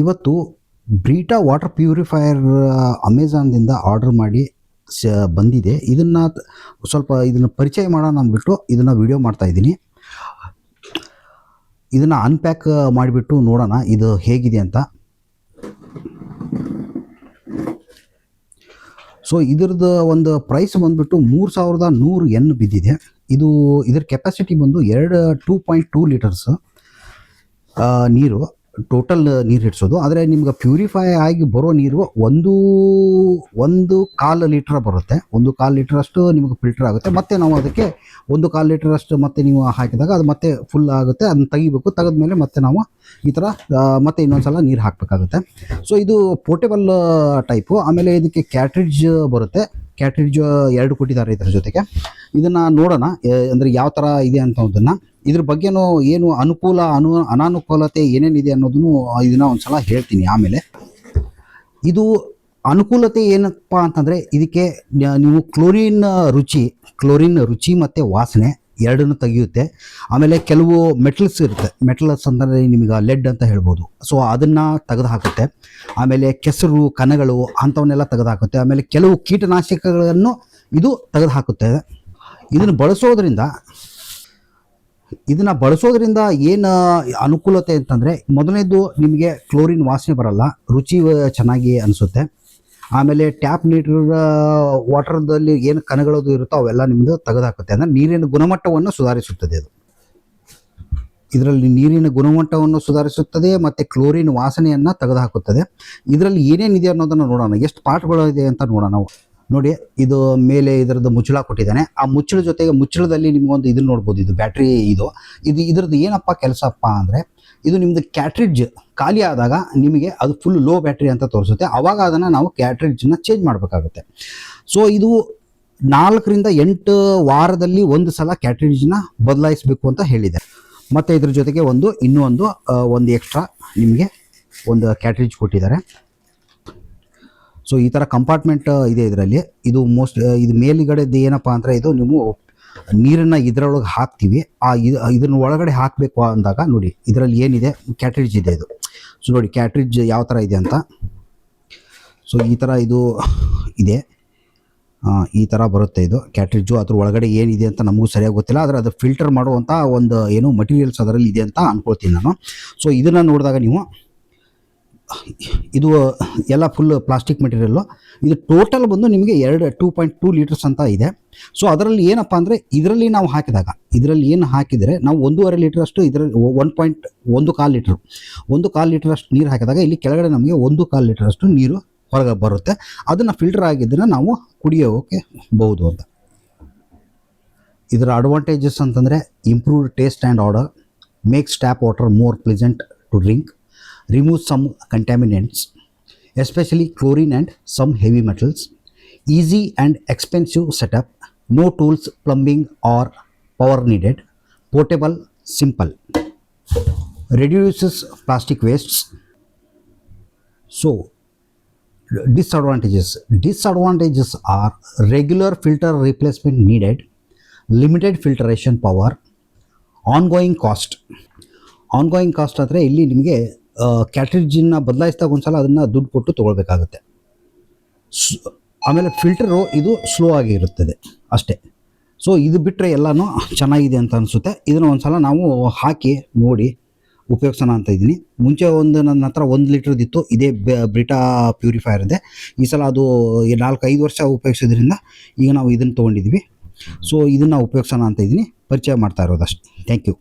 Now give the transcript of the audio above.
ಇವತ್ತು Brita water purifier ಅಮೆಝಾನ್ದಿಂದ order ಮಾಡಿ ಸ, ಬಂದಿದೆ. ಇದನ್ನು ಸ್ವಲ್ಪ ಇದನ್ನು ಪರಿಚಯ ಮಾಡೋಣ ಅಂದ್ಬಿಟ್ಟು ಇದನ್ನು ವಿಡಿಯೋ ಮಾಡ್ತಾ ಇದ್ದೀನಿ. ಇದನ್ನು ಅನ್ಪ್ಯಾಕ್ ಮಾಡಿಬಿಟ್ಟು ನೋಡೋಣ ಇದು ಹೇಗಿದೆ ಅಂತ. ಸೊ ಇದ್ರದ್ದು ಒಂದು ಪ್ರೈಸ್ ಬಂದುಬಿಟ್ಟು ಮೂರು ಸಾವಿರದ ನೂರು ಎನ್ ಬಿದ್ದಿದೆ. ಇದು, ಇದ್ರ ಕೆಪಾಸಿಟಿ ಬಂದು ಎರಡು ಟೂ ಪಾಯಿಂಟ್ ಟೂ ಲೀಟರ್ಸ್ ನೀರು. ಟೋಟಲ್ ನೀರು ಹಿಡಿಸೋದು. ಆದರೆ ನಿಮ್ಗೆ ಪ್ಯೂರಿಫೈ ಆಗಿ ಬರೋ ನೀರು ಒಂದು ಒಂದು ಕಾಲು ಲೀಟ್ರ್ ಬರುತ್ತೆ. ಒಂದು ಕಾಲು ಲೀಟ್ರ್ ಅಷ್ಟು ನಿಮಗೆ ಫಿಲ್ಟರ್ ಆಗುತ್ತೆ. ಮತ್ತೆ ನಾವು ಅದಕ್ಕೆ ಒಂದು ಕಾಲು ಲೀಟ್ರಷ್ಟು ಮತ್ತೆ ನೀವು ಹಾಕಿದಾಗ ಅದು ಮತ್ತೆ ಫುಲ್ ಆಗುತ್ತೆ. ಅದನ್ನ ತೆಗಿಬೇಕು. ತೆಗೆದ್ಮೇಲೆ ಮತ್ತೆ ನಾವು ಈ ಥರ ಮತ್ತೆ ಮತ್ತೆ ಇನ್ನೊಂದ್ಸಲ ನೀರು ಹಾಕಬೇಕಾಗುತ್ತೆ. ಸೊ ಇದು ಪೋರ್ಟೇಬಲ್ ಟೈಪು ಆಮೇಲೆ ಇದಕ್ಕೆ ಕ್ಯಾಟ್ರಿಡ್ಜ್ ಬರುತ್ತೆ. ಕ್ಯಾಟ್ರಿಡ್ಜ್ ಎರಡು ಕೊಟ್ಟಿದ್ದಾರೆ ಇದರ ಜೊತೆಗೆ. ಇದನ್ನು ನೋಡೋಣ ಅಂದರೆ ಯಾವ ಥರ ಇದೆ ಅಂತ ಅನ್ನೋದನ್ನು. ಇದ್ರ ಬಗ್ಗೆನೂ ಏನು ಅನುಕೂಲ, ಅನು, ಅನಾನುಕೂಲತೆ ಏನೇನಿದೆ ಅನ್ನೋದನ್ನು ಇದನ್ನ ಒಂದ್ಸಲ ಹೇಳ್ತೀನಿ ಆಮೇಲೆ. ಇದು ಅನುಕೂಲತೆ ಏನಪ್ಪ ಅಂತಂದರೆ, ಇದಕ್ಕೆ ನೀವು ಕ್ಲೋರಿನ್ ರುಚಿ ಕ್ಲೋರಿನ್ ರುಚಿ ಮತ್ತು ವಾಸನೆ ಎರಡನ್ನು ತೆಗೆಯುತ್ತೆ. ಆಮೇಲೆ ಕೆಲವು ಮೆಟಲ್ಸ್ ಇರುತ್ತೆ. ಮೆಟಲ್ಸ್ ಅಂದರೆ ನಿಮಗೆ ಲೆಡ್ ಅಂತ ಹೇಳ್ಬೋದು. ಸೊ ಅದನ್ನು ತೆಗೆದು ಹಾಕುತ್ತೆ ಆಮೇಲೆ ಕೆಸರು, ಕಣಗಳು ಅಂಥವನ್ನೆಲ್ಲ ತೆಗೆದು ಹಾಕುತ್ತೆ ಆಮೇಲೆ ಕೆಲವು ಕೀಟನಾಶಕಗಳನ್ನು ಇದು ತೆಗೆದು ಹಾಕುತ್ತೆ ಇದನ್ನು ಬಳಸೋದ್ರಿಂದ ಇದನ್ನು ಬಳಸೋದ್ರಿಂದ ಏನು ಅನುಕೂಲತೆ ಅಂತಂದರೆ ಮೊದಲನೇದು ನಿಮಗೆ ಕ್ಲೋರಿನ್ ವಾಸನೆ ಬರಲ್ಲ. ರುಚಿ ಚೆನ್ನಾಗಿ ಅನಿಸುತ್ತೆ. ಆಮೇಲೆ ಟ್ಯಾಪ್ ನೀರ ವಾಟರ್ದಲ್ಲಿ ಏನು ಕಣಗಳದು ಇರುತ್ತೋ ಅವೆಲ್ಲ ನಿಮ್ಮದು ತೆಗೆದುಹಾಕುತ್ತೆ ಅಂದರೆ ನೀರಿನ ಗುಣಮಟ್ಟವನ್ನು ಸುಧಾರಿಸುತ್ತದೆ ಅದು. ಇದರಲ್ಲಿ ನೀರಿನ ಗುಣಮಟ್ಟವನ್ನು ಸುಧಾರಿಸುತ್ತದೆ ಮತ್ತು ಕ್ಲೋರಿನ್ ವಾಸನೆಯನ್ನು ತೆಗೆದುಹಾಕುತ್ತದೆ ಇದರಲ್ಲಿ ಏನೇನಿದೆ ಅನ್ನೋದನ್ನು ನೋಡೋಣ. ಎಷ್ಟು ಪಾರ್ಟ್ಗಳು ಇದೆ ಅಂತ ನೋಡೋಣ ನೋಡಿ, ಇದು ಮೇಲೆ ಇದರದ್ದು ಮುಚ್ಚಳ ಕೊಟ್ಟಿದ್ದಾನೆ. ಆ ಮುಚ್ಚಳ ಜೊತೆಗೆ ಮುಚ್ಚಳದಲ್ಲಿ ನಿಮ್ಗೊಂದು ಇದನ್ನ ನೋಡ್ಬೋದು. ಇದು ಬ್ಯಾಟ್ರಿ ಇದು. ಇದು ಇದ್ರದ್ದು ಏನಪ್ಪ ಕೆಲಸಪ್ಪ ಅಂದರೆ, ಇದು ನಿಮ್ಮದು ಕ್ಯಾಟ್ರಿಡ್ಜ್ ಖಾಲಿ ಆದಾಗ ನಿಮಗೆ ಅದು ಫುಲ್ ಲೋ ಬ್ಯಾಟ್ರಿ ಅಂತ ತೋರಿಸುತ್ತೆ. ಆವಾಗ ಅದನ್ನು ನಾವು ಕ್ಯಾಟ್ರಿಡ್ಜನ್ನ ಚೇಂಜ್ ಮಾಡಬೇಕಾಗುತ್ತೆ. ಸೊ ಇದು ನಾಲ್ಕರಿಂದ ಎಂಟು ವಾರದಲ್ಲಿ ಒಂದು ಸಲ ಕ್ಯಾಟ್ರಿಡ್ಜ್ನ ಬದಲಾಯಿಸಬೇಕು ಅಂತ ಹೇಳಿದೆ ಮತ್ತು ಇದ್ರ ಜೊತೆಗೆ ಒಂದು ಇನ್ನೂ ಒಂದು ಒಂದು ಎಕ್ಸ್ಟ್ರಾ ನಿಮಗೆ ಒಂದು ಕ್ಯಾಟ್ರಿಡ್ಜ್ ಕೊಟ್ಟಿದ್ದಾರೆ. ಸೊ ಈ ಥರ ಕಂಪಾರ್ಟ್ಮೆಂಟ್ ಇದೆ ಇದರಲ್ಲಿ. ಇದು ಮೋಸ್ಟ್ ಇದು ಮೇಲುಗಡೆದು ಏನಪ್ಪ ಅಂದರೆ ಇದು ನೀವು ನೀರನ್ನು ಇದರೊಳಗೆ ಹಾಕ್ತೀವಿ. ಆ, ಇದು, ಇದನ್ನ ಒಳಗಡೆ ಹಾಕಬೇಕು ಅಂದಾಗ ನೋಡಿ, ಇದರಲ್ಲಿ ಏನಿದೆ? ಕ್ಯಾಟ್ರಿಡ್ಜ್ ಇದೆ ಇದು. ಸೊ ನೋಡಿ ಕ್ಯಾಟ್ರಿಡ್ಜ್ ಯಾವ ಥರ ಇದೆ ಅಂತ. ಸೊ ಈ ಥರ ಇದು ಇದೆ. ಈ ಥರ ಬರುತ್ತೆ ಇದು ಕ್ಯಾಟ್ರಿಜು ಅದ್ರ ಒಳಗಡೆ ಏನಿದೆ ಅಂತ ನಮಗೂ ಸರಿಯಾಗಿ ಗೊತ್ತಿಲ್ಲ. ಆದರೆ ಅದು ಫಿಲ್ಟರ್ ಮಾಡುವಂಥ ಒಂದು, ಏನು ಮಟೀರಿಯಲ್ಸ್ ಅದರಲ್ಲಿ ಇದೆ ಅಂತ ಅಂದ್ಕೊಳ್ತೀನಿ ನಾನು. ಸೊ ಇದನ್ನು ನೋಡಿದಾಗ ನೀವು ಇದು, ಎಲ್ಲ ಫುಲ್ ಪ್ಲಾಸ್ಟಿಕ್ ಮೆಟೀರಿಯಲ್ಲು ಇದು ಟೋಟಲ್ ಬಂದು ನಿಮಗೆ ಎರಡು ಟೂ ಪಾಯಿಂಟ್ ಟೂ ಲೀಟರ್ಸ್ ಅಂತ ಇದೆ. ಸೊ ಅದರಲ್ಲಿ ಏನಪ್ಪ ಅಂದರೆ, ಇದರಲ್ಲಿ ನಾವು ಹಾಕಿದಾಗ, ಇದರಲ್ಲಿ ಏನು ಹಾಕಿದರೆ, ನಾವು ಒಂದೂವರೆ ಲೀಟರ್ ಅಷ್ಟು ಇದರಲ್ಲಿ ಒನ್ ಪಾಯಿಂಟ್ ಒಂದು ಕಾಲು ಲೀಟ್ರ್ ಒಂದು ಕಾಲು ಲೀಟರ್ ಅಷ್ಟು ನೀರು ಹಾಕಿದಾಗ, ಇಲ್ಲಿ ಕೆಳಗಡೆ ನಮಗೆ ಒಂದು ಕಾಲು ಲೀಟರ್ ಅಷ್ಟು ನೀರು ಹೊರಗೆ ಬರುತ್ತೆ. ಅದನ್ನು ಫಿಲ್ಟರ್ ಆಗಿದ್ದನ್ನು ನಾವು ಕುಡಿಯೋಕೆ ಬಹುದು ಅಂತ. ಇದರ ಅಡ್ವಾಂಟೇಜಸ್ ಅಂತಂದರೆ improved taste and odour makes tap water more pleasant to drink remove some contaminants especially chlorine and some heavy metals easy and expensive setup no tools plumbing or power needed portable simple reduces plastic wastes so disadvantages disadvantages are regular filter replacement needed limited filtration power ongoing cost ongoing cost ಆದರೆ ಇಲ್ಲಿ ನಿಮಗೆ ಕ್ಯಾಟ್ರಿಡ್ಜನ್ನ ಬದಲಾಯಿಸಿದಾಗ ಒಂದ್ಸಲ ಅದನ್ನು ದುಡ್ಡು ಕೊಟ್ಟು ತೊಗೊಳ್ಬೇಕಾಗುತ್ತೆ. ಆಮೇಲೆ filter ಇದು ಸ್ಲೋ ಆಗಿ ಇರುತ್ತದೆ ಅಷ್ಟೇ. ಸೊ ಇದು ಬಿಟ್ಟರೆ ಎಲ್ಲನೂ ಚೆನ್ನಾಗಿದೆ ಅಂತ ಅನಿಸುತ್ತೆ. ಇದನ್ನು ಒಂದ್ಸಲ ನಾವು ಹಾಕಿ ನೋಡಿ ಉಪಯೋಗಿಸೋಣ ಅಂತ ಇದ್ದೀನಿ. ಮುಂಚೆ ಒಂದು ನನ್ನ ಹತ್ರ ಒಂದು ಲೀಟ್ರದಿತ್ತು ಇದೇ ಬ್ರಿಟಾ ಪ್ಯೂರಿಫೈಯರ್ ಇದೆ. ಈ ಸಲ ಅದು ನಾಲ್ಕು ಐದು ವರ್ಷ ಉಪಯೋಗಿಸೋದ್ರಿಂದ ಈಗ ನಾವು ಇದನ್ನು ತೊಗೊಂಡಿದ್ವಿ. ಸೊ ಇದನ್ನು ಉಪಯೋಗಿಸೋಣ ಅಂತ ಇದ್ದೀನಿ. ಪರಿಚಯ ಮಾಡ್ತಾ ಇರೋದು ಅಷ್ಟೆ ಥ್ಯಾಂಕ್ ಯು